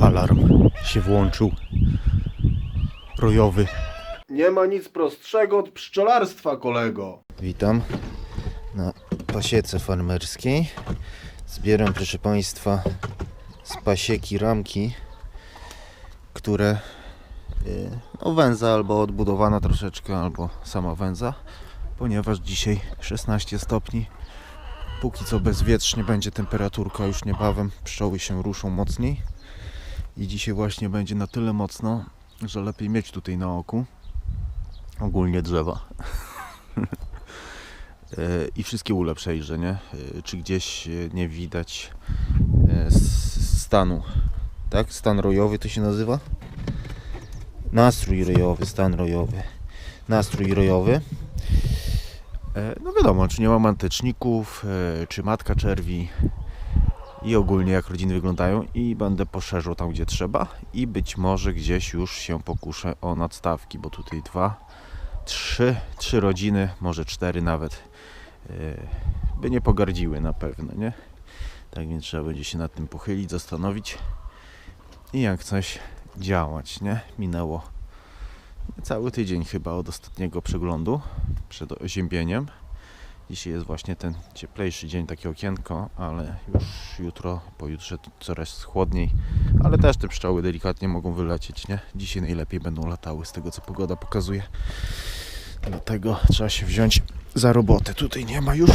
Alarm się włączył. Rojowy. Nie ma nic prostszego od pszczelarstwa, kolego. Witam na pasiece farmerskiej. Zbieram, proszę Państwa, z pasieki ramki, które y, no, węza albo odbudowana troszeczkę, albo sama węza, ponieważ dzisiaj 16 stopni. Póki co bezwietrznie będzie temperaturka już niebawem, pszczoły się ruszą mocniej i dzisiaj właśnie będzie na tyle mocno, że lepiej mieć tutaj na oku ogólnie drzewa. E, i wszystkie ule przejrzę, nie? E, Czy gdzieś e, nie widać stanu, tak? Stan rojowy to się nazywa? Nastrój rojowy, stan rojowy. Nastrój rojowy. No wiadomo, czy nie mam antyczników, e, czy matka czerwi i ogólnie jak rodziny wyglądają i będę poszerzał tam gdzie trzeba i być może gdzieś już się pokuszę o nadstawki, bo tutaj dwa, trzy, trzy rodziny, może cztery nawet e, by nie pogardziły na pewno, nie? Tak więc trzeba będzie się nad tym pochylić, zastanowić i jak coś działać, nie? Minęło cały tydzień chyba od ostatniego przeglądu przed oziębieniem. Dzisiaj jest właśnie ten cieplejszy dzień, takie okienko, ale już jutro, pojutrze coraz chłodniej, ale też te pszczoły delikatnie mogą wylecieć, nie? Dzisiaj najlepiej będą latały z tego co pogoda pokazuje. Dlatego trzeba się wziąć za robotę. Tutaj nie ma już.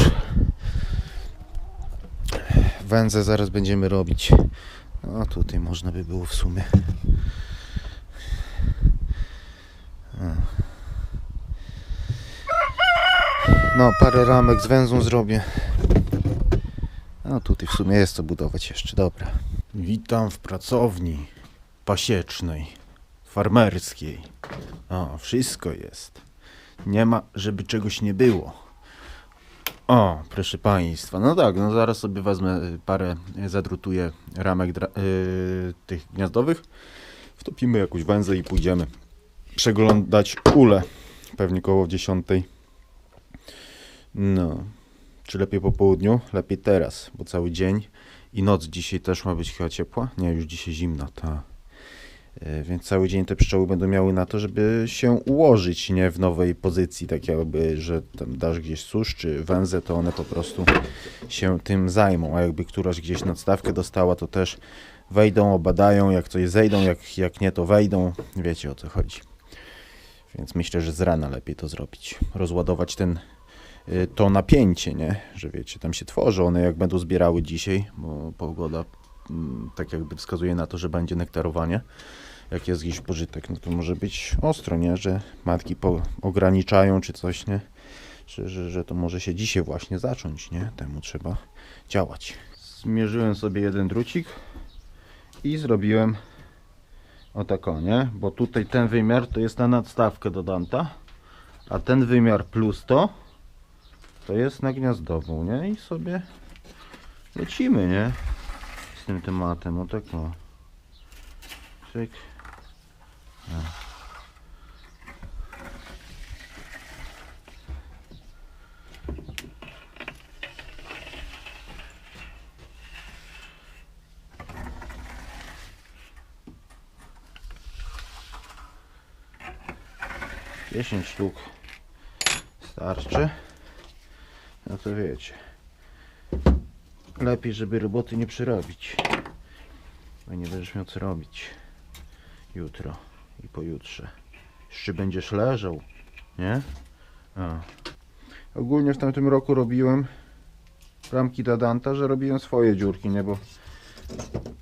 Węzę zaraz będziemy robić. No tutaj można by było w sumie. No, parę ramek z węzą zrobię. No tutaj w sumie jest co budować jeszcze, dobra. Witam w pracowni pasiecznej, farmerskiej. O, wszystko jest. Nie ma, żeby czegoś nie było. O, proszę Państwa, no tak, no zaraz sobie wezmę y, parę, y, zadrutuję ramek dra- y, tych gniazdowych, wtopimy jakąś węzę i pójdziemy przeglądać ule. Pewnie koło 10. No, czy lepiej po południu? Lepiej teraz, bo cały dzień i noc dzisiaj też ma być chyba ciepła? Nie, już dzisiaj zimna, ta. E, Więc cały dzień te pszczoły będą miały na to, żeby się ułożyć, nie w nowej pozycji, tak jakby, że tam dasz gdzieś susz czy węzę, to one po prostu się tym zajmą, a jakby któraś gdzieś nadstawkę dostała, to też wejdą, obadają, jak coś zejdą, jak, jak nie, to wejdą, wiecie o co chodzi. Więc myślę, że z rana lepiej to zrobić, rozładować ten to napięcie, nie? Że wiecie, tam się tworzy one jak będą zbierały dzisiaj, bo pogoda mm, tak jakby wskazuje na to, że będzie nektarowanie. Jak jest jakiś pożytek, no to może być ostro, nie? Że matki po, ograniczają czy coś, nie? Że, że, że to może się dzisiaj właśnie zacząć, nie? Temu trzeba działać. Zmierzyłem sobie jeden drucik i zrobiłem o tak o, nie? Bo tutaj ten wymiar to jest na nadstawkę do Danta, a ten wymiar plus to to jest na gniazdową, nie? I sobie lecimy, nie? Z tym tematem, o tak o. Cyk. O. Dziesięć sztuk starczy. No to wiecie. Lepiej, żeby roboty nie przerobić. Bo nie będziesz miał co robić. Jutro i pojutrze. Jeszcze będziesz leżał, nie? A. Ogólnie w tamtym roku robiłem ramki dla Danta, że robiłem swoje dziurki, nie? Bo,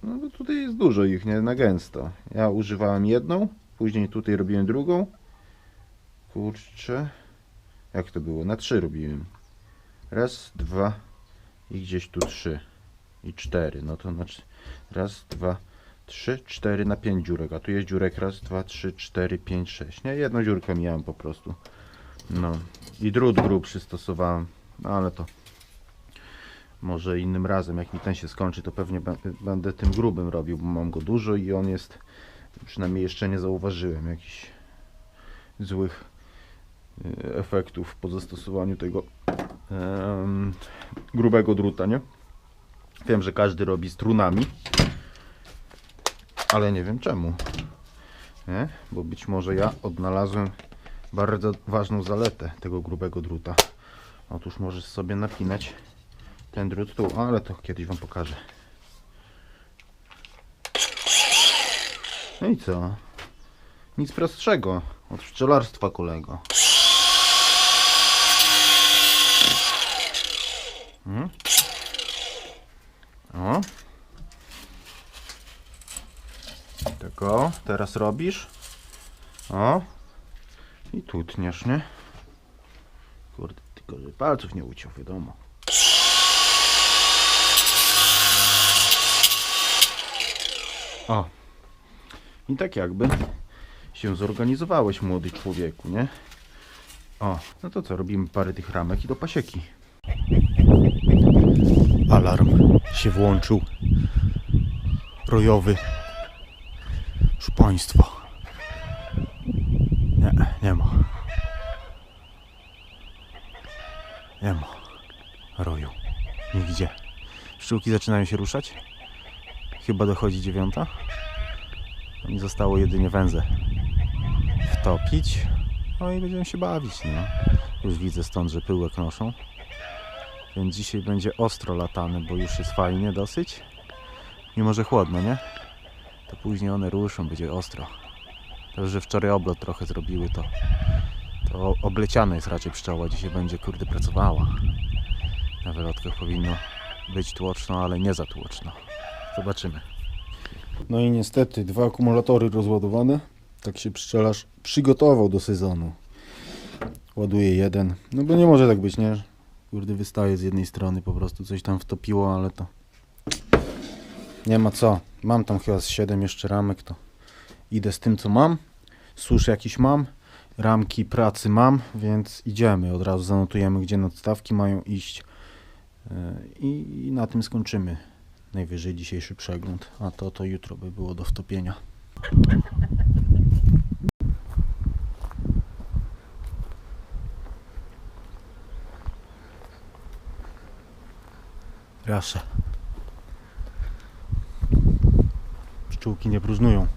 no bo tutaj jest dużo ich, nie? Na gęsto. Ja używałem jedną, później tutaj robiłem drugą. Kurczę. Jak to było? Na trzy robiłem. Raz, dwa i gdzieś tu trzy. I cztery. No to znaczy raz, dwa, trzy, cztery na pięć dziurek. A tu jest dziurek raz, dwa, trzy, cztery, pięć, sześć. Nie, jedną dziurkę miałem po prostu. No. I drut grubszy stosowałem. No ale to może innym razem, jak mi ten się skończy, to pewnie bę- będę tym grubym robił, bo mam go dużo i on jest, przynajmniej jeszcze nie zauważyłem jakichś złych y, efektów po zastosowaniu tego grubego druta, nie? Wiem, że każdy robi strunami, ale nie wiem czemu. Nie? Bo być może ja odnalazłem bardzo ważną zaletę tego grubego druta. Otóż możesz sobie napinać ten drut tu, ale to kiedyś Wam pokażę. No i co? Nic prostszego od pszczelarstwa kolego. Mhm. O. Tak o, teraz robisz. O. I tu tniesz, nie? Kurde, tylko że palców nie uciął, wiadomo. O. I tak jakby się zorganizowałeś, młody człowieku, nie? O, no to co, robimy parę tych ramek i do pasieki. Alarm się włączył. Rojowy. Proszę Państwa. Nie, nie ma. Nie ma. Roju. Nigdzie. Pszczółki zaczynają się ruszać. Chyba dochodzi dziewiąta. Mi zostało jedynie węzę wtopić. No i będziemy się bawić? Już widzę stąd, że pyłek noszą. Więc dzisiaj będzie ostro latane, bo już jest fajnie dosyć. Mimo, że chłodno, nie? To później one ruszą, będzie ostro. To, że wczoraj oblot trochę zrobiły, to, to obleciane jest raczej pszczoła. Dzisiaj będzie, kurde, pracowała. Na wylotkach powinno być tłoczno, ale nie za tłoczno. Zobaczymy. No i niestety dwa akumulatory rozładowane. Tak się pszczelarz przygotował do sezonu. Ładuje jeden. No bo nie może tak być, nie? Kurde, wystaje z jednej strony, po prostu coś tam wtopiło, ale to nie ma co. Mam tam chyba z 7 jeszcze ramek, to idę z tym, co mam. Susz jakiś mam, ramki pracy mam, więc idziemy. Od razu zanotujemy, gdzie nadstawki mają iść. I, I na tym skończymy. Najwyżej dzisiejszy przegląd, a to to jutro by było do wtopienia. Proszę. Pszczółki nie próżnują.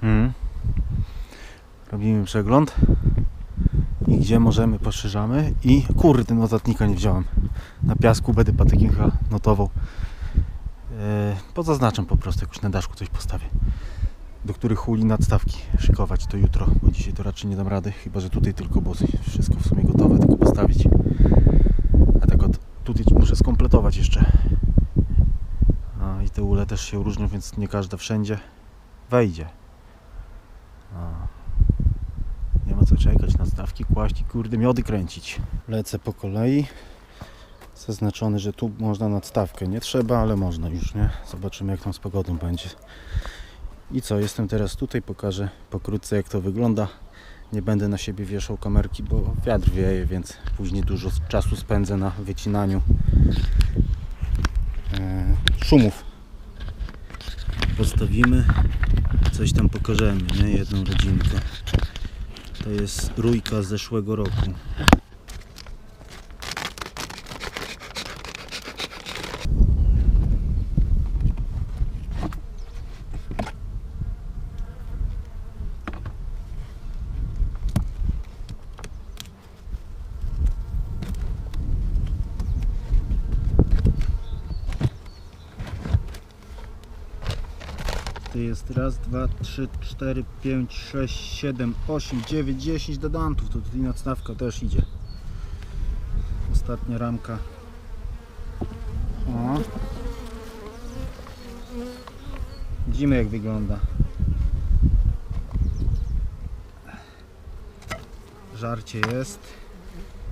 Hmm. Robimy przegląd. I gdzie możemy poszerzamy. I kurde, notatnika nie wziąłem. Na piasku będę patykiem chyba notował. Eee, pozaznaczam po prostu, jak już na daszku coś postawię. Do których huli nadstawki szykować to jutro, bo dzisiaj to raczej nie dam rady. Chyba, że tutaj tylko, bo wszystko w sumie gotowe, tylko postawić. A tak od tutaj muszę skompletować jeszcze. A, I te ule też się różnią, więc nie każda wszędzie wejdzie. A. Nie ma co czekać na stawki, kłaść i kurde miody kręcić. Lecę po kolei. Zaznaczony, że tu można nadstawkę. Nie trzeba, ale można już, nie? Zobaczymy jak tam z pogodą będzie. I co, jestem teraz tutaj, pokażę pokrótce jak to wygląda. Nie będę na siebie wieszał kamerki, bo wiatr wieje, więc później dużo czasu spędzę na wycinaniu e, szumów. Postawimy, coś tam pokażemy, nie? Jedną rodzinkę. To jest rójka z zeszłego roku. Jest raz, dwa, trzy, cztery, pięć, sześć, siedem, osiem, dziewięć, dziesięć dodantów. To tutaj nadstawka też idzie. Ostatnia ramka. O. Widzimy jak wygląda. Żarcie jest.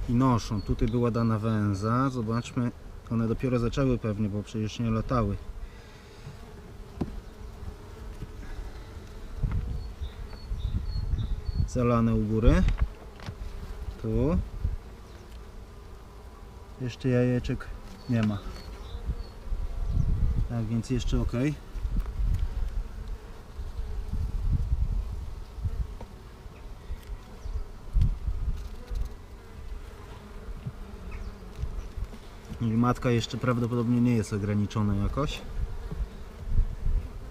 I noszą. Tutaj była dana węza. Zobaczmy. One dopiero zaczęły pewnie, bo przecież nie latały. Zalane u góry. Tu. Jeszcze jajeczek nie ma. Tak więc jeszcze ok. I matka jeszcze prawdopodobnie nie jest ograniczona jakoś.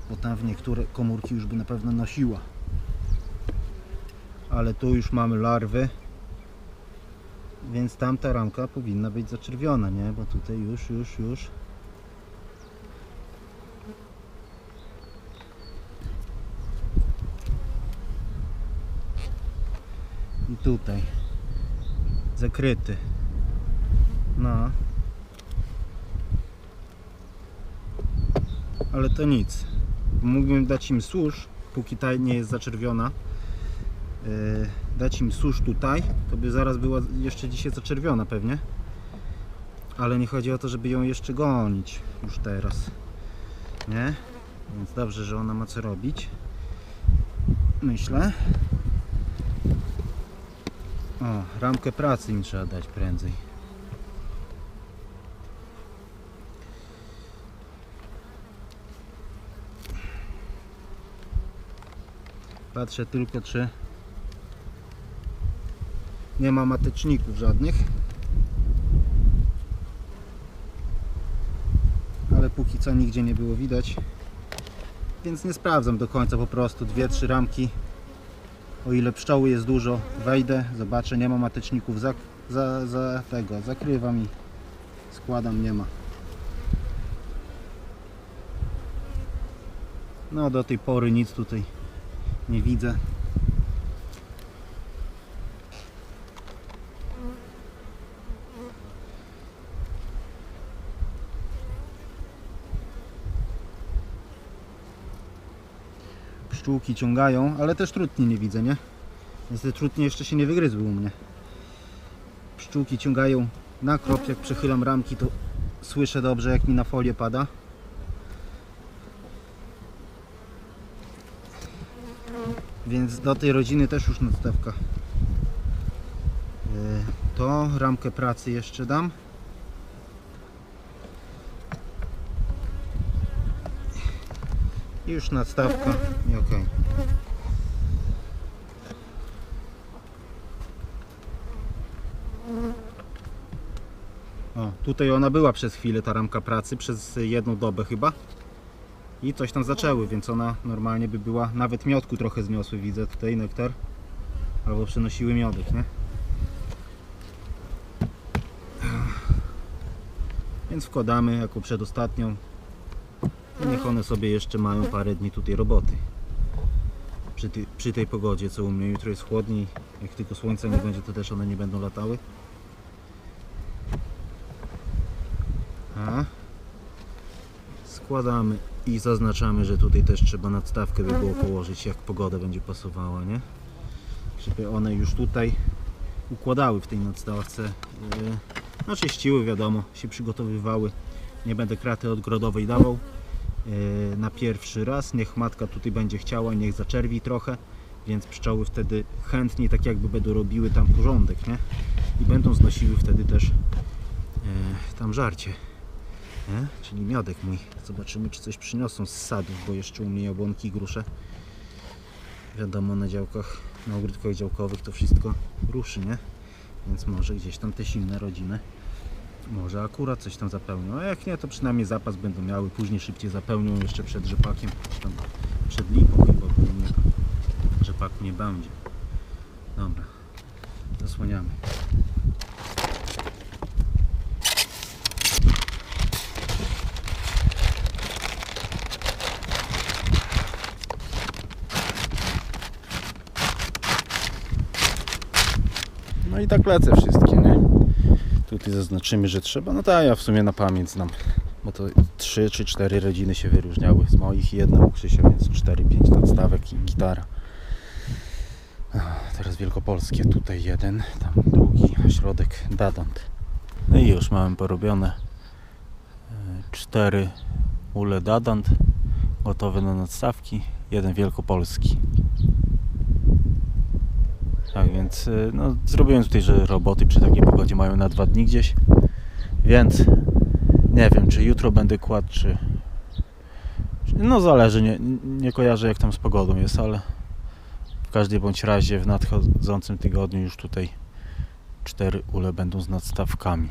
Bo tam w niektóre komórki już by na pewno nosiła. Ale tu już mamy larwy. Więc tamta ramka powinna być zaczerwiona, nie? Bo tutaj już, już, już. I tutaj. Zakryty. No. Ale to nic. Mógłbym dać im susz, póki ta nie jest zaczerwiona. Yy, dać im susz tutaj, to by zaraz była jeszcze dzisiaj zaczerwiona pewnie. Ale nie chodzi o to, żeby ją jeszcze gonić już teraz. Nie? Więc dobrze, że ona ma co robić. Myślę. O, ramkę pracy im trzeba dać prędzej. Patrzę tylko czy nie ma mateczników żadnych. Ale póki co nigdzie nie było widać. Więc nie sprawdzam do końca po prostu. Dwie, trzy ramki. O ile pszczoły jest dużo, wejdę, zobaczę, nie ma mateczników za, za, za tego, zakrywam i składam, nie ma. No do tej pory nic tutaj nie widzę. Pszczółki ciągają, ale też trutni nie widzę, nie? Więc trutnie jeszcze się nie wygryzły u mnie. Pszczółki ciągają na krop, jak przechylam ramki to słyszę dobrze jak mi na folię pada. Więc do tej rodziny też już nadstawka. Yy, To ramkę pracy jeszcze dam. Już nadstawka i ok. O, tutaj ona była przez chwilę ta ramka pracy, przez jedną dobę chyba. I coś tam zaczęły, więc ona normalnie by była, nawet miodku trochę zmiosły widzę tutaj, nektar. Albo przenosiły miodek, nie? Więc wkładamy jako przedostatnią. Niech one sobie jeszcze mają parę dni tutaj roboty. Przy, ty, przy tej pogodzie, co u mnie jutro jest chłodniej. Jak tylko słońca nie będzie, to też one nie będą latały. A. Składamy i zaznaczamy, że tutaj też trzeba nadstawkę by było położyć, jak pogoda będzie pasowała, nie? Żeby one już tutaj układały w tej nadstawce. Yy, No wiadomo, się przygotowywały. Nie będę kraty odgrodowej dawał na pierwszy raz. Niech matka tutaj będzie chciała, niech zaczerwi trochę, więc pszczoły wtedy chętnie tak jakby będą robiły tam porządek, nie? I będą znosiły wtedy też yy, tam żarcie. Nie? Czyli miodek mój. Zobaczymy, czy coś przyniosą z sadów, bo jeszcze u mnie jabłonki, grusze. Wiadomo, na działkach, na ogródkach działkowych to wszystko ruszy, nie? Więc może gdzieś tam te silne rodziny może akurat coś tam zapełnią. A jak nie, to przynajmniej zapas będą miały. Później szybciej zapełnią jeszcze przed rzepakiem, czy tam przed lipą chyba, bo rzepaku nie będzie. Dobra, zasłaniamy. No i tak lecę wszystkie, nie? Tutaj zaznaczymy, że trzeba. No tak, ja w sumie na pamięć znam. Bo to 3 czy 4 rodziny się wyróżniały. Z moich jedna u Krzysia, więc 4-5 nadstawek i gitara. Teraz wielkopolskie. Tutaj jeden, tam drugi, środek Dadant. No i już mamy porobione 4 ule Dadant gotowe na nadstawki. Jeden wielkopolski. Tak więc y, no, zrobiłem tutaj, że roboty przy takiej pogodzie mają na dwa dni gdzieś. Więc nie wiem, czy jutro będę kładł, czy. No zależy, nie, nie kojarzę jak tam z pogodą jest, ale w każdym bądź razie w nadchodzącym tygodniu już tutaj cztery ule będą z nadstawkami.